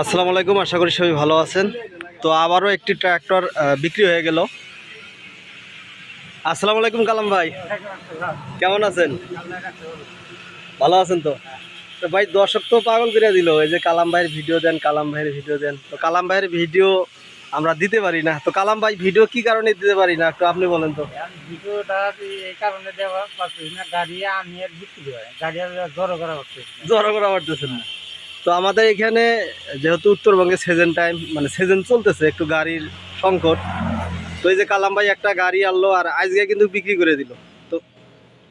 আসসালামু আলাইকুম আশা করি সবাই ভালো আছেন। তো আবারও একটি ট্র্যাক্টর বিক্রি হয়ে গেল। আসসালামু আলাইকুম কালাম ভাই। কেমন আছেন? ভালো আছেন তো? তো ভাই দর্শক তো পাগল করে দিল এই যে কালাম ভাইয়ের ভিডিও দেন কালাম ভাইয়ের ভিডিও দেন। তো কালাম ভাইয়ের ভিডিও আমরা দিতে পারি না। তো কালাম ভাই ভিডিও কি কারণে দিতে পারি না? একটু আপনি বলেন তো। ভিডিওটা এই কারণে দেওয়া না গাড়ি আমি আর বিক্রি হয়। গাড়ি জড়ো করা জড়ো করা পারতেছেন না। তো আমাদের এখানে যেহেতু উত্তরবঙ্গে সিজন টাইম মানে সিজন চলতেছে একটু গাড়ির সংকট তো এই যে কালাম ভাই একটা গাড়ি আনলো আর আজকে কিন্তু বিক্রি করে দিল। তো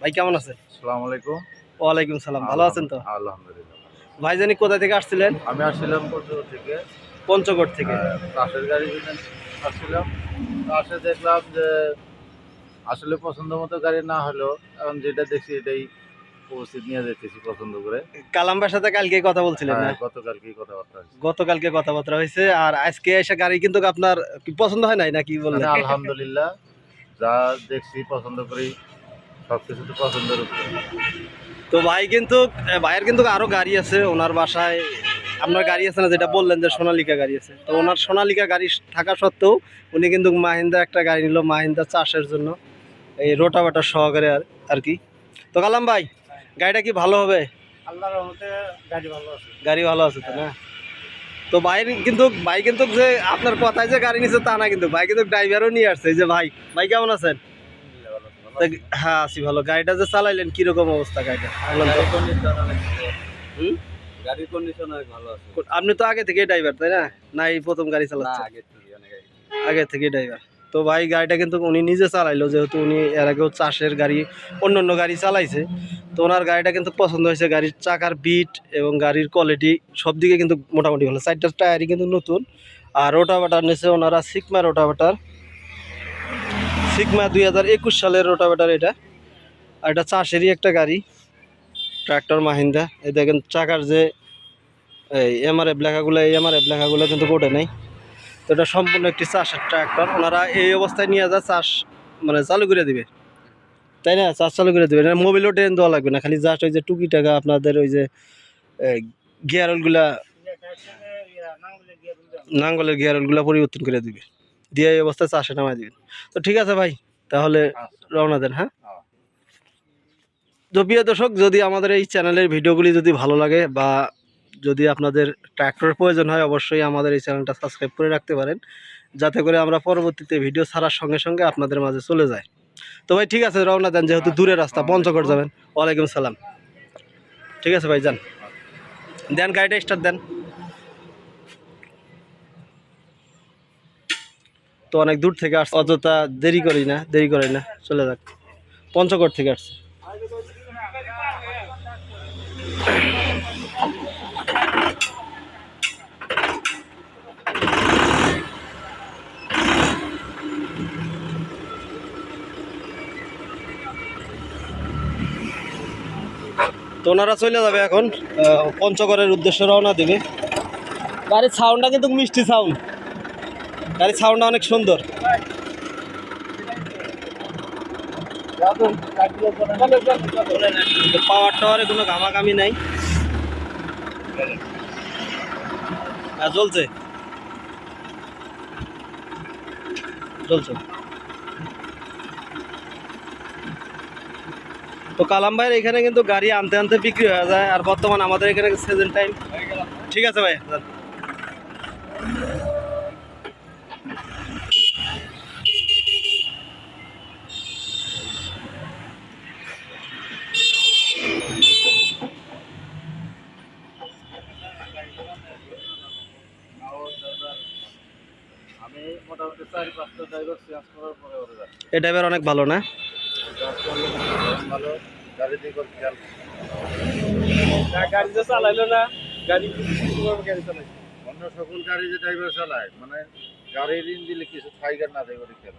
ভাই কেমন আছে আসসালামু আলাইকুম। ওয়ালাইকুম সালাম ভালো আছেন তো? আলহামদুলিল্লাহ। ভাই জানি কোথা থেকে আসছিলেন? আমি আসছিলাম পঞ্চগড় থেকে। পঞ্চগড় থেকে। চাষের গাড়ি আসছিলাম। আসে দেখলাম যে আসলে পছন্দ মতো গাড়ি না হলেও এখন যেটা দেখছি এটাই উপস্থিত নিয়ে যেতেছি পছন্দ করে। কালাম ভাইয়ের সাথে কালকে কথা বলছিলেন না? হ্যাঁ, গতকালকেই কথাবার্তা গতকালকে কথাবার্তা হয়েছে আর আজকে এসে গাড়ি কিন্তু আপনার পছন্দ হয় নাই নাকি বললেন? আলহামদুলিল্লাহ যা দেখছি পছন্দ করি সব কিছু তো পছন্দের তো ভাই কিন্তু ভাইয়ের কিন্তু আরও গাড়ি আছে ওনার বাসায় আপনার গাড়ি আছে না যেটা বললেন যে সোনালিকা গাড়ি আছে। তো ওনার সোনালিকা গাড়ি থাকা সত্ত্বেও উনি কিন্তু মাহিন্দা একটা গাড়ি নিল মাহিন্দা চাষের জন্য এই রোটাবাটার সহকারে আর আর কি। তো কালাম ভাই গাড়িটা কি ভালো হবে? আল্লাহর রহমতে গাড়ি ভালো আছে। গাড়ি ভালো আছে তো না? তো ভাইয়ের কিন্তু ভাই কিন্তু যে আপনার কথায় যে গাড়ি নিচ্ছে তা না কিন্তু ভাই কিন্তু ড্রাইভারও নিয়ে আসছে। যে ভাই ভাই কেমন আছেন? হ্যাঁ আছি ভালো। গাড়িটা যে চালাইলেন কীরকম অবস্থা গাড়িটা? গাড়ির কন্ডিশন অনেক ভালো। আছে। আপনি তো আগে থেকে ড্রাইভার তাই না? না এই প্রথম গাড়ি চালাচ্ছেন? আগে থেকে অনেক আগে। থেকে ড্রাইভার তো ভাই গাড়িটা কিন্তু উনি নিজে চালাইলো, যেহেতু উনি এর আগেও চাষের গাড়ি অন্য অন্য গাড়ি চালাইছে। তো ওনার গাড়িটা কিন্তু পছন্দ হয়েছে, গাড়ির চাকার বিট এবং গাড়ির কোয়ালিটি সব দিকে কিন্তু মোটামুটি ভালো। চারটার টায়ারই কিন্তু নতুন, আর রোটাভেটার নিয়েছে ওনারা সিকমা রোটাভেটার সিকমা দুই হাজার একুশ সালের রোটাভেটার এটা। আর এটা চাষেরই একটা গাড়ি ট্র্যাক্টর মাহিন্দা এই দেখেন চাকার যে এই এমআরএফ লেখাগুলো, এই এমআরএফ লেখাগুলো কিন্তু কোটে নেই। তো এটা সম্পূর্ণ একটি চাষের ট্র্যাক্টর ওনারা এই অবস্থায় নিয়ে যা চাষ মানে চালু করে দিবে। তাই না? চাষ চালু করে দেবে। মোবিলও ট্রেন দেওয়া লাগবে না খালি জাস্ট ওই যে টুকি টাকা আপনাদের ওই যে গিয়ার অয়েলগুলা নাঙ্গলের গিয়ার অয়েলগুলা পরিবর্তন করে দিবে। দিয়ে এই অবস্থায় চাষে নামাই দিবেন। তো ঠিক আছে ভাই তাহলে রওনা দেন হ্যাঁ? হ্যাঁ। তো প্রিয় দর্শক যদি আমাদের এই চ্যানেলের ভিডিওগুলি যদি ভালো লাগে বা যদি আপনাদের ট্র্যাক্টরের প্রয়োজন হয়, অবশ্যই আমাদের এই চ্যানেলটা সাবস্ক্রাইব করে রাখতে পারেন, যাতে করে আমরা পরবর্তীতে ভিডিও ছাড়ার সঙ্গে সঙ্গে আপনাদের মাঝে চলে যায়। তো ভাই, ঠিক আছে, রওনা দেন, যেহেতু দূরের রাস্তা, পঞ্চগড় যাবেন। ওয়ালাইকুম সালাম। ঠিক আছে ভাই, যান। দেন, গাড়িটা স্টার্ট দেন। তো অনেক দূর থেকে আসছে, অযথা দেরি করি না, দেরি করি না, চলে যাক। পঞ্চগড় থেকে আসছে। তো ওনারা চলে যাবে এখন পঞ্চগড়ের উদ্দেশ্যে রওনা দেবে। গাড়ির সাউন্ডটা কিন্তু মিষ্টি সাউন্ড গাড়ির সাউন্ডটা অনেক সুন্দর। পাওয়ার টাওয়ারে কোনো ঘামাঘামি নাই। চলছে চলছে তো কালাম ভাইয়ের এখানে কিন্তু গাড়ি আনতে আনতে বিক্রি হয়ে যায় আর বর্তমান আমাদের এখানে সিজন টাইম ঠিক আছে ভাই এই ড্রাইভার অনেক ভালো না? ভালো গাড়ি দিয়ে করে খেয়াল চালাইলো না। গাড়ি গাড়ি চালাই অন্য সকল গাড়ি যে ড্রাইভার চালায় মানে গাড়ির দিলে কিছু ফাইগার না ওরে খেয়াল